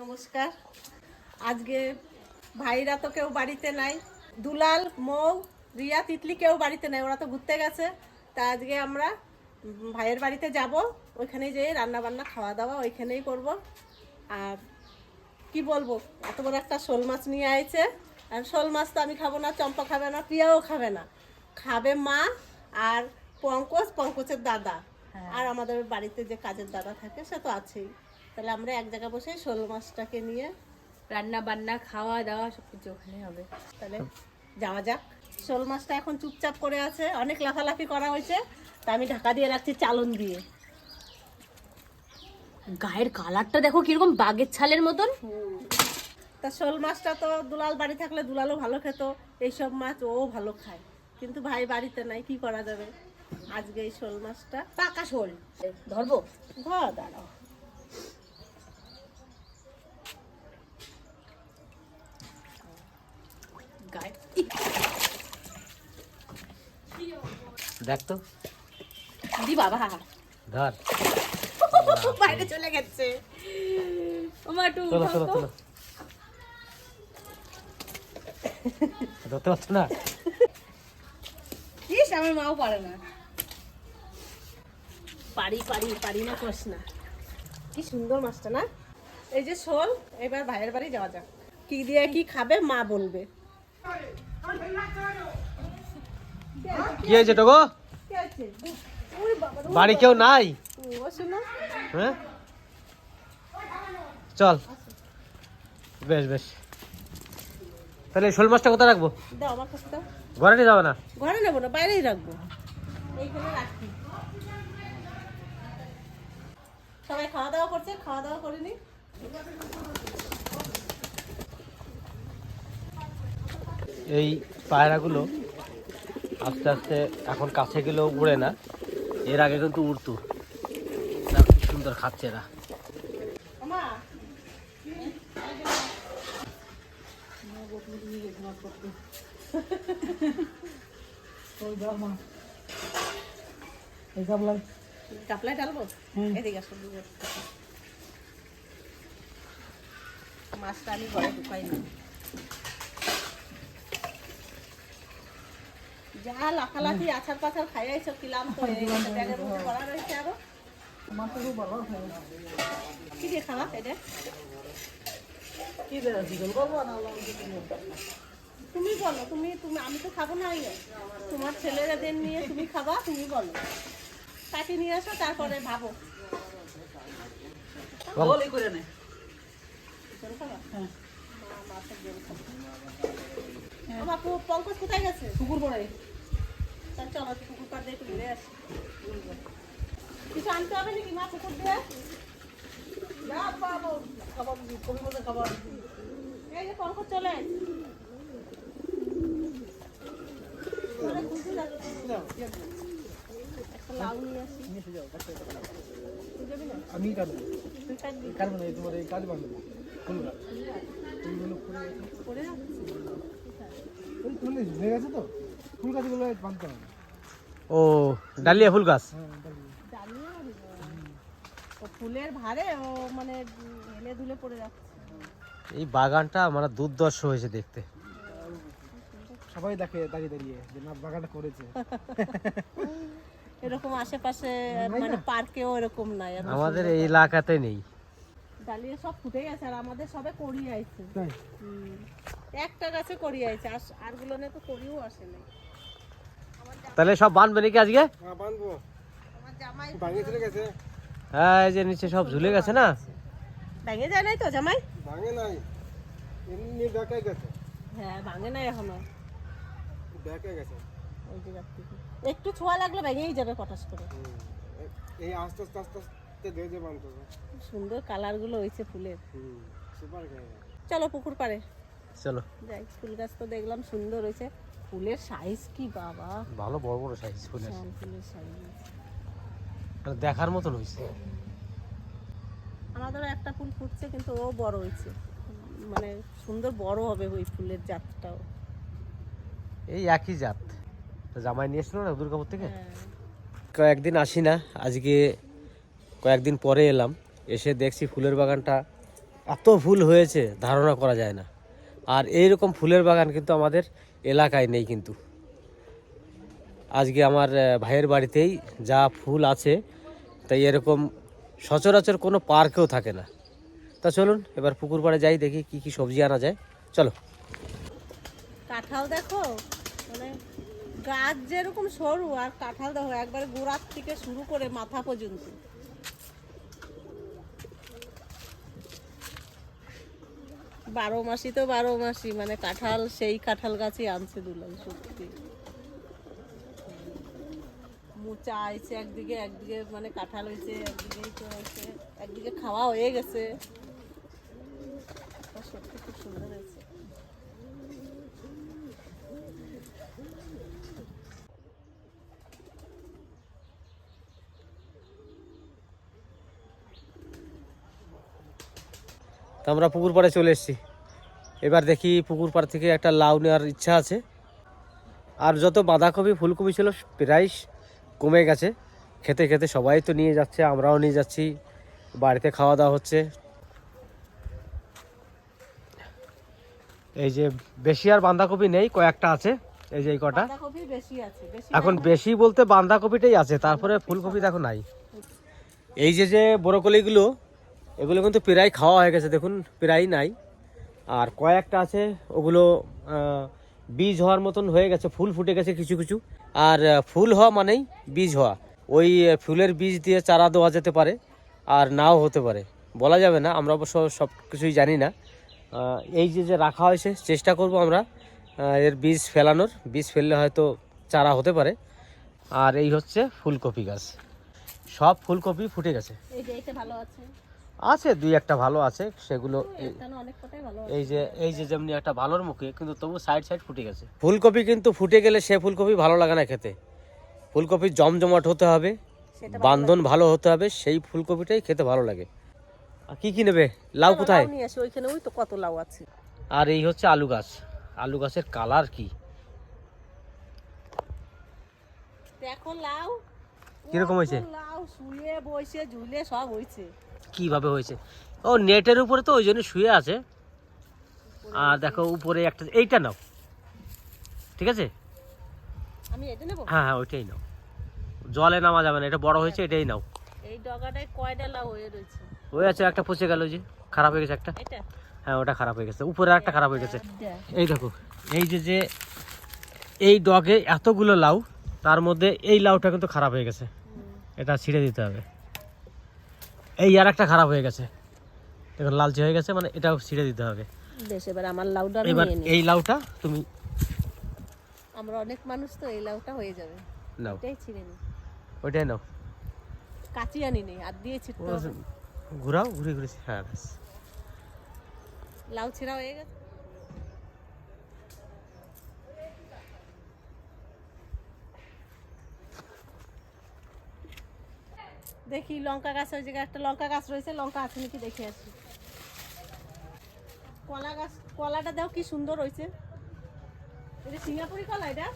নমস্কার। আজকে ভাইরা তো কেউ বাড়িতে নাই। দুলাল মৌ রিয়া তিতলি কেউ বাড়িতে নাই ওরা তো ঘুরতে গেছে। তা আজকে আমরা ভাইয়ের বাড়িতে যাব। ওইখানে যেয়ে রান্না বান্না খাওয়া দাওয়া ওইখানেই করব। আর কি বলব এত বড় একটা শোল মাছ নিয়ে আইছে। আর শোল মাছ তো আমি খাব না চম্পা খাবে না প্রিয়াও খাবে না। খাবে মা আর পঙ্কজ পঙ্কজের দাদা। আর আমাদের বাড়িতে যে কাজের দাদা থাকে সে তো আছেই। তাহলে আমরা এক জায়গায় বসে শোল মাছটাকে নিয়ে রান্না বান্না, খাওয়া দাওয়া সব কিছু ওখানে হবে। তাহলে যাওয়া যাক। শোল মাছটা এখন চুপচাপ করে আছে। অনেক লাফালাফি করা হয়েছে। তা আমি ঢাকা দিয়ে রাখছি চালন দিয়ে। গায়ের কালারটা দেখো কীরকম বাগের ছালের মতন। তা শোল মাছটা তো দুলাল বাড়ি থাকলে দুলালও ভালো খেত। এইসব মাছ ও ভালো খায়। কিন্তু ভাই বাড়িতে নাই, কি করা যাবে? আজকে এই শোল মাছটা পাকা শোল। ধরবো? ঘর দাঁড়াও। গায়ে। দেখ তো। দি বাবা ধর। বাইরে চলে গেছে। ওমা একটু চলো চলো চলো ধরতে পারছ না? ইস আমার মাও পারে না। পারি পারি পারি না কষ না। কি সুন্দর মাছটা না। এই যে শোল এবার ভাইয়ের বাড়ি যাওয়া যাক। কি দিয়ে কি খাবে মা বলবে। কি হয়েছে তো গো বাড়ি কেউ নাই? হ্যাঁ? চল। বেশ বেশ। তাহলে শোল মাছটা কোথায় রাখব? ঘরে নিয়ে যাবে না? ঘরে নেব না বাইরেই রাখব। সবাই খাওয়া দাওয়া করছে? খাওয়া দাওয়া করিনি এই পায়রাগুলো আস্তে আস্তে এখন কাছে গেলেও উড়ে না। এর আগে কিন্তু উড়তো। না, সুন্দর খাচ্ছে এরা। মা ডালবো এদিকে আসো মাছটা আমি ঘরে ঢুকাই না। যা লাফালাফি আছার পাছার কিলাম তো ব্যাগের মধ্যে ভরা রয়েছে আরও। কি দিয়ে খাওয়া এটা? তুমি বলো তুমি তুমি আমি তো খাব না তোমার ছেলেদের নিয়ে তুমি খাবা তুমি বলো। কাটি নিয়ে আসো তারপরে ভাবো। ও বাপু, পঙ্কজ কোথায় গেছে? পুকুর পড়ে চলো পুকুর পাড় দিয়ে একটু ঘুরে আসি। কিছু আনতে হবে নাকি মা পুকুর দিয়ে? এই যে পঙ্কজ চলে। না? আমি কাটবো। কাটবি? না তোমার এই কাজ ফুল গাছগুলো বাঁধতে হবে। ও ডালিয়া ফুল গাছ? হ্যাঁ ফুলের ভারে ও মানে হেলে দুলে পড়ে যাচ্ছে। এই বাগানটা মানে দুর্দর্শ হয়েছে দেখতে। সবাই দেখে দাঁড়িয়ে দাঁড়িয়ে যে না বাগানটা করেছে। এরকম আশেপাশে মানে পার্কেও এরকম নাই। আমাদের এই এলাকাতে নেই। ডালিয়ে সব ফুটে গেছে আর আমাদের সবে করি আইছে। একটা গাছে করি আইছে আর আরগুলো নিয়ে তো করিও আসে নাই। তাহলে সব বাঁধবে নাকি আজকে? হ্যাঁ বাঁধবো। আমার জামাই ভাঙে চলে গেছে। হ্যাঁ এই যে নিচে সব ঝুলে গেছে না? ভেঙে যায় নাই তো জামাই? ভাঙে নাই। এমনি বেঁকে গেছে। হ্যাঁ ভাঙে নাই এখনও। বেঁকে গেছে। একটু ছোঁয়া লাগলে ভেঙেই যাবে পটাশ করে। এই আস্তে আস্তে আস্তে আস্তে সুন্দর কালারগুলো হয়েছে ফুলের। সুপার চলো পুকুর পাড়ে। চলো। যাই ফুল গাছ তো দেখলাম সুন্দর হয়েছে। ফুলের সাইজ কি বাবা? ভালো বড় বড় সাইজ ফুলের। ফুলের সাইজ মানে দেখার মতন হয়েছে আমাদেরও একটা ফুল ফুটছে কিন্তু ও বড় হয়েছে। মানে সুন্দর বড় হবে ওই ফুলের জাতটাও। এই একই জাত। জামাই নিয়ে এসছিল না দুর্গাপুর থেকে? হ্যাঁ। কয়েকদিন আসি না আজকে কয়েকদিন পরে এলাম। এসে দেখছি ফুলের বাগানটা এত ফুল হয়েছে ধারণা করা যায় না। আর এইরকম ফুলের বাগান কিন্তু আমাদের এলাকায় নেই কিন্তু। আজকে আমার ভাইয়ের বাড়িতেই যা ফুল আছে, তাই এরকম সচরাচর কোনো পার্কেও থাকে না। তা চলুন, এবার পুকুর পাড়ে যাই, দেখি কি কি সবজি আনা যায়। চলো। কাঁঠাল দেখো? মানে গাছ যেরকম সরু, আর কাঁঠাল দেখো, একবারে গোড়ার থেকে শুরু করে মাথা পর্যন্ত। বারো মাসি তো বারো মাসি মানে কাঁঠাল, সেই কাঁঠাল গাছই আনছে দুলাল সত্যি। মোচা আইছে একদিকে একদিকে মানে কাঁঠাল হয়েছে একদিকেই তো হয়েছে একদিকে খাওয়া হয়ে গেছে সত্যি খুব সুন্দর হয়েছে তো আমরা পুকুর পাড়ে চলে এসেছি। এবার দেখি পুকুর পাড় থেকে একটা লাউ নেওয়ার ইচ্ছা আছে। আর যত বাঁধাকপি ফুলকপি ছিল প্রায় কমে গেছে। খেতে খেতে সবাই তো নিয়ে যাচ্ছে আমরাও নিয়ে যাচ্ছি। বাড়িতে খাওয়া দাওয়া হচ্ছে। এই যে বেশি আর বাঁধাকপি নেই কয়েকটা আছে। এই যে এই কটা। বেশি আছে এখন বেশি বলতে বাঁধাকপিটাই আছে তারপরে ফুলকপি দেখো নাই। এই যে যে বড়কলিগুলো এগুলো কিন্তু প্রায় খাওয়া হয়ে গেছে, দেখুন, প্রায় নাই। আর কয়েকটা আছে, ওগুলো বীজ হওয়ার মতন হয়ে গেছে, ফুল ফুটে গেছে কিছু কিছু। আর ফুল হওয়া মানেই বীজ হওয়া। ওই ফুলের বীজ দিয়ে চারা দেওয়া যেতে পারে, আর নাও হতে পারে। বলা যাবে না, আমরা অবশ্য সব কিছুই জানি না। এই যে যে রাখা হয়েছে, চেষ্টা করব আমরা এর বীজ ফেলানোর। বীজ ফেললে হয়তো চারা হতে পারে। আর এই হচ্ছে ফুলকপি গাছ। সব ফুলকপি ফুটে গেছে। ভালো আছে। আছে দুই একটা ভালো আছে সেগুলো এই- যে এই যে যেমনি একটা ভালোর মুখে কিন্তু তবু সাইড সাইড ফুটে গেছে। ফুলকপি কিন্তু ফুটে গেলে সে ফুলকপি ভালো লাগে না খেতে। ফুলকপি জমজমাট হতে হবে বান্ধন ভালো হতে হবে সেই ফুলকপিটাই খেতে ভালো লাগে। আর কি কি নেবে? লাউ কোথায়? ওইখানে ওই তো কত লাউ আছে। আর এই হচ্ছে আলু গাছ। আলু গাছের কালার কি? দেখো লাউ। কীরকম হয়েছে? লাউ শুয়ে বসে ঝুলে সব হয়েছে। কীভাবে হয়েছে? ও নেটের উপরে তো ওই জন্য শুয়ে আছে। আর দেখো উপরে একটা এইটা নাও। ঠিক আছে? আমি এটা নেব? হ্যাঁ হ্যাঁ ওইটাই নাও। জলে নামা যাবে না এটা বড় হয়েছে এটাই নাও। এই ডগাটায় কয়টা লাউ হয়ে রয়েছে? ওই আছে একটা পচে গেল যে খারাপ হয়ে গেছে একটা। এটা? হ্যাঁ ওটা খারাপ হয়ে গেছে উপরে একটা খারাপ হয়ে গেছে। এই দেখো এই যে যে এই ডগে এতগুলো লাউ তার মধ্যে এই লাউটা কিন্তু খারাপ হয়ে গেছে। এটা ছিঁড়ে দিতে হবে। এই আর একটা খারাপ হয়ে গেছে। দেখুন লালচে হয়ে গেছে মানে এটাও ছিঁড়ে দিতে হবে। বেশ এবার আমার লাউটা এবার এই লাউটা তুমি আমরা অনেক মানুষ তো এই লাউটা হয়ে যাবে। নাও। এটাই ছিঁড়ে নি ওইটাই নাও। কাচি আনি নেই আর দিয়ে ছিটতে। ঘুরাও ঘুরে ঘুরে হ্যাঁ লাউ ছিঁড়া হয়ে গেছে? দেখি লঙ্কা গাছ ওই জায়গায় একটা লঙ্কা গাছ রয়েছে লঙ্কা আছে নাকি দেখে আসি। কলা গাছ কলাটা দাও কি সুন্দর হয়েছে। এটা সিঙ্গাপুরি কলা এটা?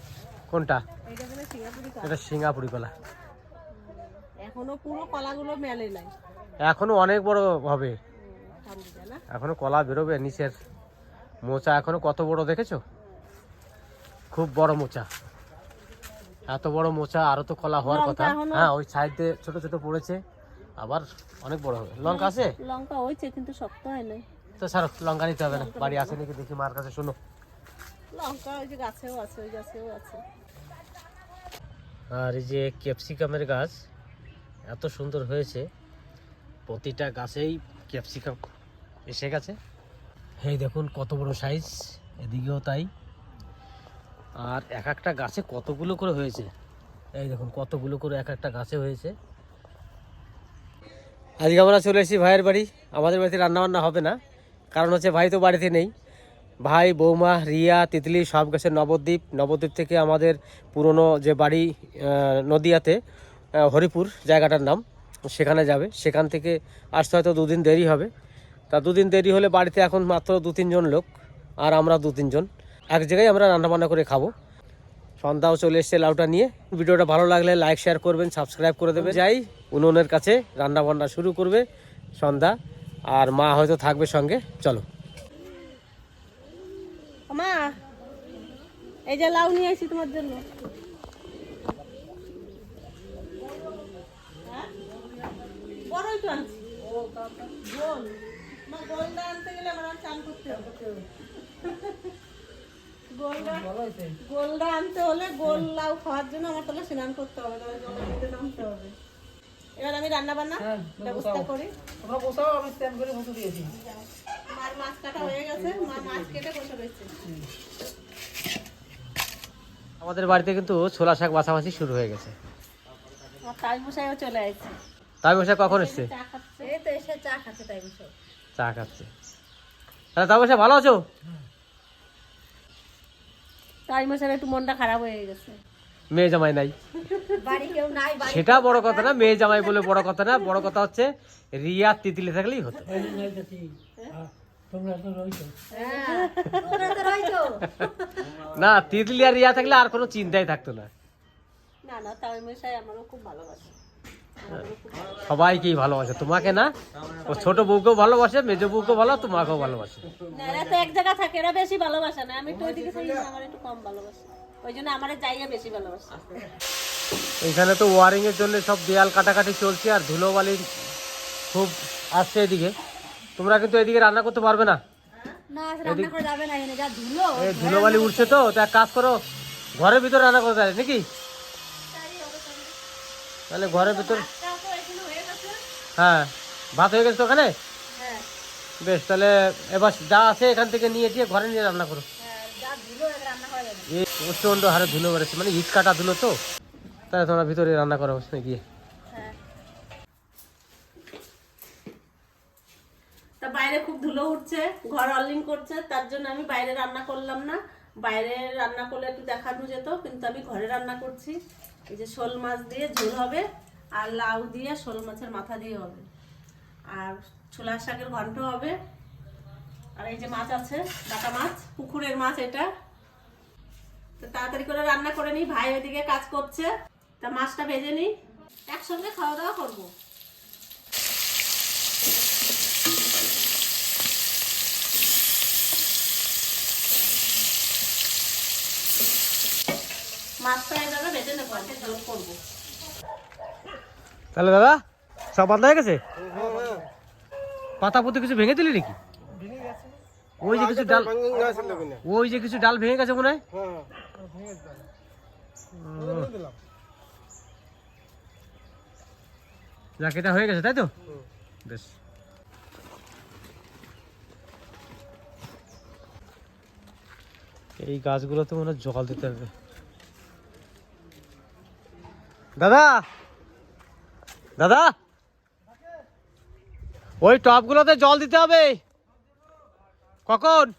কোনটা? এটা মানে সিঙ্গাপুরি কলা। এটা সিঙ্গাপুরি কলা। এখনও পুরো কলাগুলো মেলে নাই। এখনও অনেক বড় হবে। এখনও কলা বেরোবে নিচের। মোচা এখনও কত বড় দেখেছ? খুব বড় মোচা। এত বড় মোচা আরও তো কলা হওয়ার কথা। হ্যাঁ ওই সাইডে ছোট ছোট পড়েছে আবার অনেক বড় হবে। লঙ্কা আছে? লঙ্কা হয়েছে কিন্তু শক্ত হয় নাই। তো স্যার লঙ্কা নিতে হবে না বাড়ি আছে নাকি দেখি মার কাছে শোনো। লঙ্কা ওই যে গাছেও আছে ওই গাছেও আছে। আর এই যে ক্যাপসিকামের গাছ এত সুন্দর হয়েছে। প্রতিটা গাছেই ক্যাপসিকাম এসে গেছে। এই দেখুন কত বড় সাইজ এদিকেও তাই। আর এক একটা গাছে কতগুলো করে হয়েছে? এই দেখুন, কতগুলো করে এক একটা গাছে হয়েছে। আজকে আমরা চলে এসেছি ভাইয়ের বাড়ি। আমাদের বাড়িতে রান্না বান্না হবে না। কারণ হচ্ছে ভাই তো বাড়িতে নেই। ভাই, বৌমা, রিয়া, তিতলি সব গেছে নবদ্বীপ। নবদ্বীপ থেকে আমাদের পুরনো যে বাড়ি নদিয়াতে হরিপুর জায়গাটার নাম, সেখানে যাবে। সেখান থেকে আসতে হয়তো দুদিন দেরি হবে। তা দুদিন দেরি হলে বাড়িতে এখন মাত্র দু তিনজন লোক। আর আমরা দু তিনজন এক জায়গায় আমরা রান্নাবান্না করে খাব। সন্ধ্যাও চলে এসছে লাউটা নিয়ে। ভিডিওটা ভালো লাগলে লাইক শেয়ার করবেন সাবস্ক্রাইব করে দেবে যাই উনুনের কাছে রান্না বান্না শুরু করবে সন্ধ্যা। আর মা হয়তো থাকবে সঙ্গে। চলো। মা এই যে লাউ নিয়ে আসি তোমার জন্য। হ্যাঁ? বড়ই তো আনছি। গোল মা গোলটা আনতে গেলে আমার চান করতে হবে। গোলটা গোলটা আনতে হলে গোল লাউ খাওয়ার জন্য আমার তাহলে স্নান করতে হবে তাহলে জলের মধ্যে নামতে হবে। এবার আমি রান্না বান্না ব্যবস্থা করি। তোমরা বসাও আমি স্ট্যান্ড করে বসে দিয়েছি। মার মাছ কাটা হয়ে গেছে মা মাছ কেটে বসে রয়েছে। আমাদের বাড়িতে কিন্তু ছোলা শাক বাছাবাছি শুরু হয়ে গেছে। তাই মশাইও চলে আসছে তাই বসে কখন এসছে? চা খাচ্ছে। এই তো এসে চা খাচ্ছে তাই বসে চা খাচ্ছে। তাহলে তাই বসে ভালো আছো? তাই মশার একটু মনটা খারাপ হয়ে গেছে। মেয়ে জামাই নাই। বাড়ি কেউ নাই বাড়ি সেটা বড় কথা না মেয়ে জামাই বলে বড় কথা না বড় কথা হচ্ছে রিয়া তিতিলি থাকলেই হতো। হ্যাঁ তোমরা তো রইছো। না তিতলি আর রিয়া থাকলে আর কোনো চিন্তাই থাকতো না। না না তাই মশাই আমারও খুব ভালোবাসে। সবাইকেই ভালোবাসে। তোমাকে না ও ছোট বউকেও ভালোবাসে মেজো বউকেও ভালো তোমাকেও ভালোবাসে। এরা তো এক জায়গা থাকে এরা বেশি ভালোবাসে না। আমি একটু ওইদিকে থাকি আমার একটু কম ভালোবাসে। ওই জন্য আমার জায়গা বেশি ভালোবাসে। এখানে তো ওয়ারিং এর জন্য সব দেয়াল কাটাকাটি চলছে আর ধুলোবালি খুব আসছে এদিকে। তোমরা কিন্তু এদিকে রান্না করতে পারবে না। ধুলোবালি উঠছে তো তো এক কাজ করো ঘরের ভিতরে রান্না করতে পারে নাকি? তাহলে ঘরের ভিতর হ্যাঁ ভাত হয়ে গেছে তো ওখানে বেশ তাহলে এবার যা আছে এখান থেকে নিয়ে গিয়ে ঘরে নিয়ে রান্না করো। যা ধুলো এখানে রান্না করা যাবে। এই প্রচণ্ড হারে ধুলো বেড়েছে মানে ইট কাটা ধুলো তো। তাহলে তোমরা ভিতরে রান্না করো ওখানে গিয়ে। তা বাইরে খুব ধুলো উঠছে ঘর অলিং করছে তার জন্য আমি বাইরে রান্না করলাম না। বাইরে রান্না করলে একটু দেখানো যেত কিন্তু আমি ঘরে রান্না করছি। এই যে শোল মাছ দিয়ে ঝোল হবে আর লাউ দিয়ে শোল মাছের মাথা দিয়ে হবে। আর ছোলা শাকের ঘন্ট হবে। আর এই যে মাছ আছে, ডাটা মাছ, পুকুরের মাছ এটা। তো তাড়াতাড়ি করে রান্না করে নিই, ভাই ওইদিকে কাজ করছে। তা মাছটা ভেজে নিই। একসঙ্গে খাওয়া দাওয়া করব। তাহলে দাদা, সব বান্ধা হয়ে গেছে? পাতা পুঁতে কিছু ভেঙে দিলি নাকি? ওই যে কিছু ডাল ওই যে কিছু ডাল ভেঙে গেছে মনে হয়? এটা হয়ে গেছে, তাই তো? বেশ। এই গাছগুলোতে মনে হয় জল দিতে হবে। দাদা। দাদা। ওই টবগুলোতে জল দিতে হবে। কখন?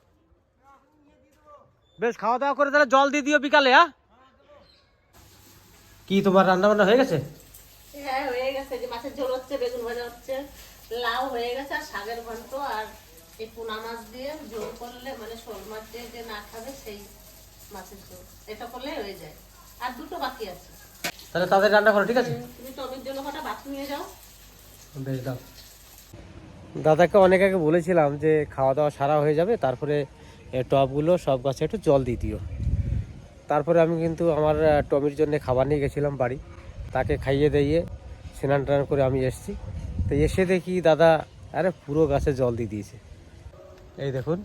বেশ খাওয়া দাওয়া করে তাহলে জল দিয়ে দিও বিকালে হ্যাঁ? কি তোমার রান্না বান্না হয়ে গেছে? হ্যাঁ হয়ে গেছে। যে মাছের ঝোল হচ্ছে, বেগুন হচ্ছে, লাউ হয়ে গেছে, আর শাকের আর এই পোনা মাছ দিয়ে করলে মানে শোল মাছ দিয়ে যে খাবে, সেই মাছের ঝোল। এটা হয়ে যায়। আর দুটো বাকি আছে। তাহলে তাদের রান্না করো ঠিক আছে? তুমি টমির জন্য কটা বাছ নিয়ে যাও। বেশ দাও। দাদাকে অনেক আগে বলেছিলাম যে খাওয়া দাওয়া সারা হয়ে যাবে তারপরে টবগুলো সব গাছে একটু জল দিয়ে দিও। তারপরে আমি কিন্তু আমার টমির জন্য খাবার নিয়ে গেছিলাম বাড়ি। তাকে খাইয়ে দিয়ে স্নান টান করে আমি এসেছি। তো এসে দেখি দাদা আরে পুরো গাছে জল দিয়ে দিয়েছে। এই দেখুন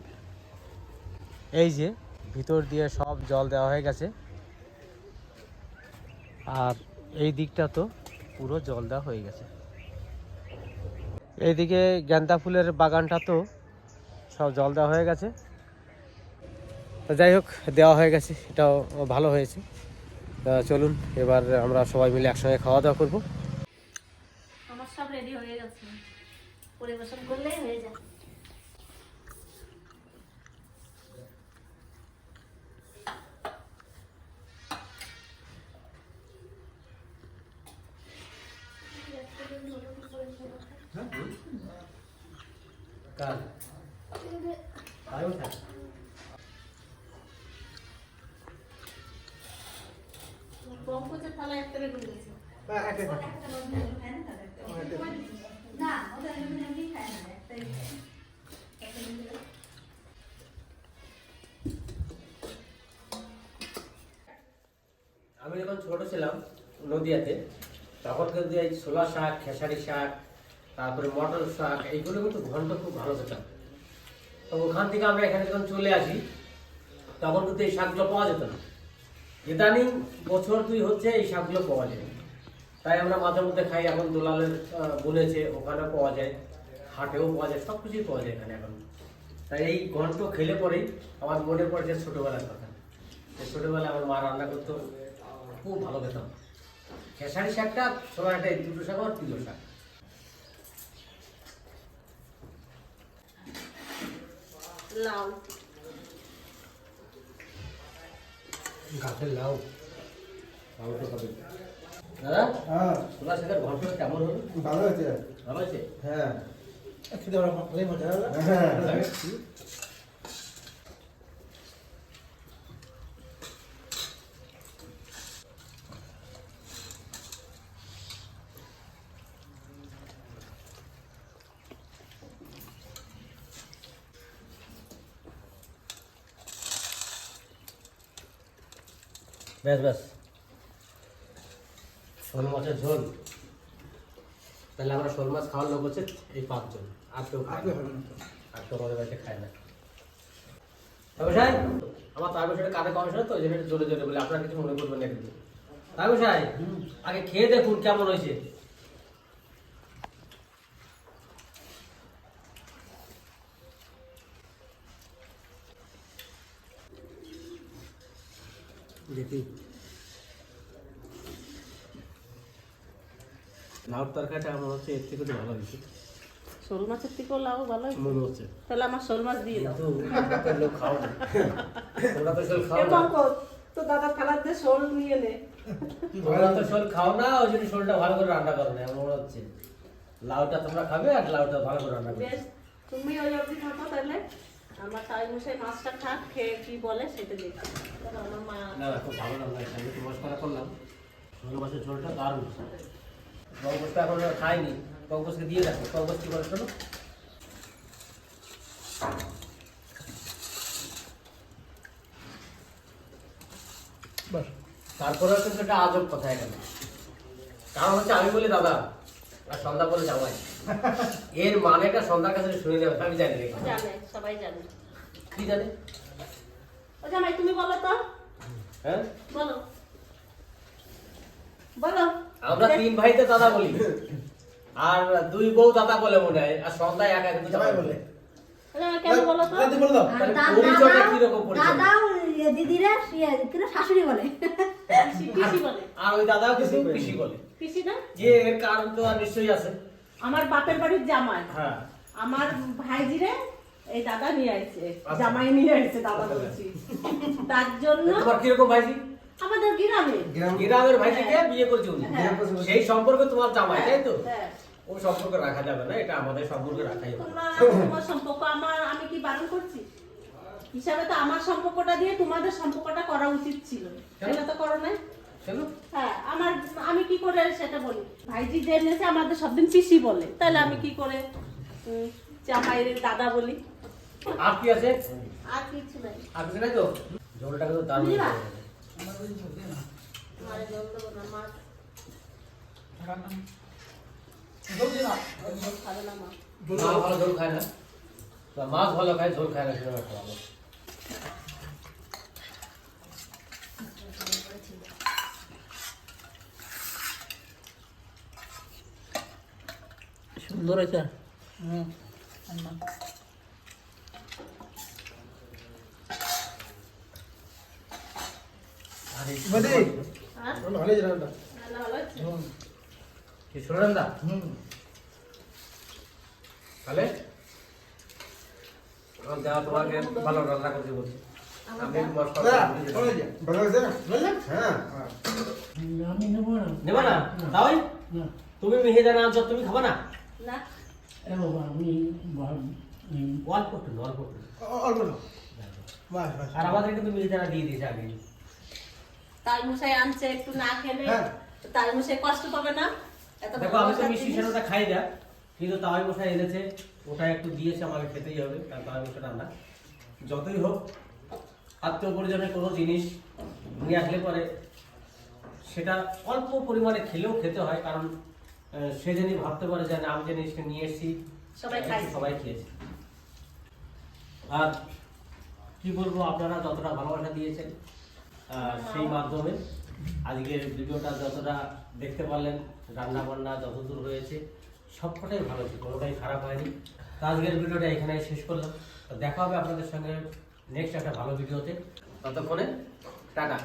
এই যে ভিতর দিয়ে সব জল দেওয়া হয়ে গেছে। আর এই দিকটা তো পুরো জল দেওয়া হয়ে গেছে। এইদিকে গেন্দা ফুলের বাগানটা তো সব জল দেওয়া হয়ে গেছে। যাই হোক, দেওয়া হয়ে গেছে, এটাও ভালো হয়েছে। চলুন, এবার আমরা সবাই মিলে একসঙ্গে খাওয়া দাওয়া করব। আমার সব রেডি হয়ে গেছে। পরিবেশন করলেই হয়ে আমি যখন ছোট ছিলাম নদিয়াতে তখন কিন্তু এই ছোলা শাক খেসারি শাক তারপরে মটর শাক এইগুলো কিন্তু ঘন্ট খুব ভালো খেতাম। তো ওখান থেকে আমরা এখানে যখন চলে আসি তখন কিন্তু এই শাকগুলো পাওয়া যেত না। ইদানিং বছর দুই হচ্ছে এই শাকগুলো পাওয়া যায়। তাই আমরা মাঝে মধ্যে খাই, এখন দোলালের বলেছে ওখানে পাওয়া যায়, হাটেও পাওয়া যায় সব কিছুই পাওয়া যায় এখানে এখন। তাই এই ঘন্ট খেলে পরেই আমার মনে পড়েছে ছোটবেলার কথা। ছোটোবেলায় আমার মা রান্না করতো, খুব ভালো খেতাম। খেসারি শাকটা ছোলা একটা দুটো শাক আমার প্রিয় শাক। লাউ। গাছের লাউ। লাউ তো খাবে। দাদা হ্যাঁ। ছোলা শাকের ঘন্ট কেমন হলো? ভালো আছে ভালো আছে হ্যাঁ। খেতে ভালো মজা হ্যাঁ। ব্যাস ব্যাস। শোল মাছের ঝোল। তাহলে আমরা শোল মাছ খাওয়ার লোক হচ্ছে এই পাঁচজন। আর কেউ আর কেউ আমাদের বাড়িতে খায় না। তাই আমার তার বিষয়টা কাদের কম শোনা তো, ওই জোরে জোরে বলে, আপনার কিছু মনে করবেন না কিন্তু তাই বসাই আগে খেয়ে দেখুন কেমন হয়েছে। দেখি। লাউর তরকারিটা আমার হচ্ছে এর থেকে ভালো হয়েছে। শোল মাছের থেকেও লাউ ভালো। মনে হচ্ছে। তাহলে আমার শোল মাছ দিয়ে দাও। লোক খাও তোমরা তো শোল খাও তো দাদা থালার দিয়ে শোল নিয়ে নে। তোমরা তো শোল খাও না ওই জন্য শোলটা ভালো করে রান্না করো না এমন মনে হচ্ছে। লাউটা তোমরা খাবে আর লাউটা ভালো করে রান্না করবে তুমি ওই অবধি থাকো তাহলে। আমার তাই মশাই মাছটা খাক খেয়ে কি বলে সেটা দেখি। তাহলে আমার মা না খুব ভালো রান্না হয়েছে আমি তো মশলা করলাম। শোল মাছের ঝোলটা দারুণ কঙ্কসটা এখন আর খাইনি। কঙ্কসকে দিয়ে রাখো কঙ্কস কি করে শোনো? তারপরে কিন্তু একটা আজব কথা এখানে। কারণ হচ্ছে আমি বলি দাদা আর সন্ধ্যা বলে জামাই এর মানেটা সন্ধ্যার কাছে শুনে নেবে আমি জানি জানে সবাই জানে। কি জানে? ও জামাই তুমি বলো তো। হ্যাঁ? বলো। বলো। আমরা তিন ভাইতে দাদা বলি। আর দুই বউ দাদা বলে মনে হয় আর সন্ধ্যায় একা কিন্তু জামাই বলে। ইয়ে দিদিরা ইয়ে শাশুড়ি বলে। আর ওই দাদাও কিছু পিসি বলে। যে এর কারণ তো আর নিশ্চয়ই আছে। আমার বাপের বাড়ির জামাই। হ্যাঁ। আমার ভাইজিরে এই দাদা নিয়ে আইছে আচ্ছা। জামাই নিয়ে আইছে দাদা বলছি। তার জন্য তোমার কীরকম ভাইজি? আমাদের গ্রামে। গ্রাম গ্রামের ভাইজিকে বিয়ে করছে উনি? হ্যাঁ। সেই সম্পর্কে তোমার জামাই তাই তো? হ্যাঁ। ওই সম্পর্ক রাখা যাবে না এটা আমাদের সম্পর্কে রাখাই হবে। তোমার সম্পর্ক আমার আমি কি বারণ করছি? হিসাবে তো আমার সম্পর্কটা দিয়ে তোমাদের সম্পর্কটা করা উচিত ছিল। সেটা তো করো নাই। কেন হ্যাঁ আমার আমি কি করে সেটা বলি। ভাইজি যে এনেছে আমাদের সবদিন পিসি বলে। তাহলে আমি কি করে দাদা বলি? আর কি আছে? আর কিছু নাই। আর কিছু নাই তো? ঝোলটা কিন্তু দারুণ বুঝলা? হয়েছে। মায়ের জল দেবো না মা। খাবে না মা। মা ভালো খায় না। মাছ ভালো খায় ঝোল খায় না ভালো সুন্দর হয়েছে আর এই বাদি হ্যাঁ ভালোই জানা ভালো ভালো হচ্ছে? শুনলেন দা হুম তাহলে আমার তোমাকে ভালো রান্না করতে বলছি আমি হ্যাঁ নেব না তুমি মিহি দানা আনছো তুমি খাবা না না? আমি অল্প একটু অল্প একটু অ- অল্প না। বাস বাস। আর আমাদের কিন্তু মিহি দিয়ে দিয়েছে আগে। তাই মশাই আনছে একটু না খেলে। তাই মশাই কষ্ট পাবে না? দেখো আমি তো মিষ্টি সেটা খাই না কিন্তু তাওয়াই মশাই এনেছে ওটা একটু দিয়েছে আমাকে খেতেই হবে মশা রান্না। যতই হোক আত্মীয় পরিজনের কোনো জিনিস নিয়ে আসলে পরে সেটা অল্প পরিমাণে খেলেও খেতে হয় কারণ সে জানি ভাবতে পারে যে আমি যে জিনিসটা নিয়ে এসেছি। সবাই খাইছে। সবাই খেয়েছে। আর কি বলব আপনারা যতটা ভালোবাসা দিয়েছেন সেই মাধ্যমে আজকের ভিডিওটা যতটা দেখতে পারলেন রান্না বান্না যতদূর হয়েছে সবকটাই ভালো ছিল কোনোটাই খারাপ হয়নি। তো আজকের ভিডিওটা এখানেই শেষ করলাম। তো দেখা হবে আপনাদের সঙ্গে নেক্সট একটা ভালো ভিডিওতে। ততক্ষণে টাটা।